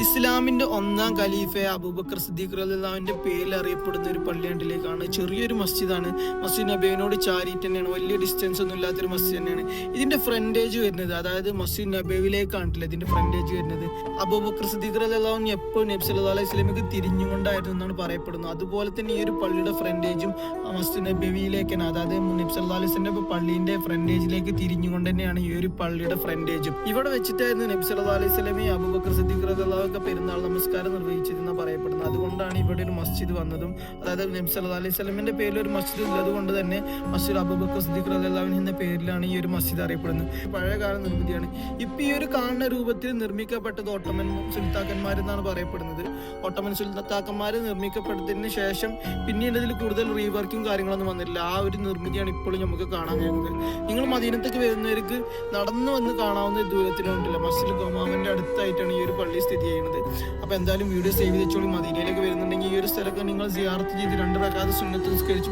ഇസ്ലാമിന്റെ ഒന്നാം ഖലീഫ അബൂബക്കർ സിദ്ദീഖ് റലിന്റെ പേരിൽ അറിയപ്പെടുന്ന ഒരു പള്ളിയാണ്ടിലേക്കാണ്. ചെറിയൊരു മസ്ജിദാണ്. മസ്ജിദ് നബീനോട് ചാരിറ്റ് തന്നെയാണ്. വലിയ ഡിസ്റ്റൻസ് ഒന്നും ഇല്ലാത്തൊരു മസ്ജിദ് തന്നെയാണ്. ഇതിന്റെ ഫ്രണ്ടേജ് വരുന്നത് അതായത് മസ്ജിദ് നബീവിലേക്കാണല്ലോ ഇതിന്റെ ഫ്രണ്ടേജ് വരുന്നത്. അബൂബക്കർ സിദ്ദീഖ് റലിൻ എപ്പോഴും നബ്സ് അല്ലാ അലൈഹി വസല്ലമക്ക് തിരിഞ്ഞുകൊണ്ടായിരുന്നു എന്നാണ് പറയപ്പെടുന്നത്. അതുപോലെ തന്നെ ഈ ഒരു പള്ളിയുടെ ഫ്രണ്ടേജും മസ്ജിദ് നബീവിലേക്കാണ് അതായത് മുനീബ് വസല്ലം പള്ളിന്റെ ഫ്രണ്ടേജിലേക്ക് തിരിഞ്ഞുകൊണ്ട് തന്നെയാണ് ഈ ഒരു പള്ളിയുടെ ഫ്രണ്ടേജും. ഇവിടെ വെച്ചിട്ടായിരുന്നു നബി സല്ലാ അലൈഹി അബുബക്കർ അബൂബക്കർ സിദ്ദീഖ് റളിയല്ലാഹു ഒക്കെ പെരുന്നാൾ നമസ്കാരം നിർവഹിച്ചിരുന്ന പറയപ്പെടുന്നത്. അതുകൊണ്ടാണ് ഇവിടെ ഒരു മസ്ജിദ് വന്നതും അതായത് നബി സല്ലാ അലൈഹി സ്വലമിന്റെ പേരിൽ ഒരു മസ്ജിദ് ഉള്ളത് കൊണ്ട് തന്നെ മസ്ജിദ് അബുബക്കർ സിദ്ദീഖ് റളിയല്ലാഹു എന്ന പേരിലാണ് ഈ ഒരു മസ്ജിദ് അറിയപ്പെടുന്നത്. പഴയകാല നിർമ്മിതിയാണ്. ഇപ്പൊ ഈ ഒരു കാണുന്ന രൂപത്തിൽ നിർമ്മിക്കപ്പെട്ടത് ഓട്ടോമൻ സുൽത്താക്കന്മാരെന്നാണ് പറയപ്പെടുന്നത്. ഓട്ടമൻ സുൽത്താക്കന്മാർ നിർമ്മിക്കപ്പെട്ടതിന് ശേഷം പിന്നീട് ഇതിൽ കൂടുതൽ റീവർക്കും കാര്യങ്ങളൊന്നും വന്നില്ല ആ ഒരു നിർമ്മിതിയാണ് ഇപ്പോഴും നമുക്ക് കാണാൻ കഴിയുന്നത്. നിങ്ങൾ മദീനത്തേക്ക് വരുന്നവർക്ക് നടന്നു വന്ന് കാണാവുന്ന ദൂരത്തിലുണ്ടല്ല. മസ്ജിദ് ഗോമാമിന്റെ അടുത്തായിട്ടാണ് ഈ ഒരു പള്ളി സ്ഥിതി ചെയ്യുന്നത്. അപ്പോൾ എന്തായാലും വീഡിയോ സേവ് ചെയ്തോളി മദീനയിലേക്ക് വരുന്നുണ്ടെങ്കിൽ ഈ ഒരു സ്ഥലമൊക്കെ നിങ്ങൾ സിയാർത്ത് ചെയ്ത് രണ്ട് പ്രകാരം സുന്നത്ത് നിസ്കരിച്ച്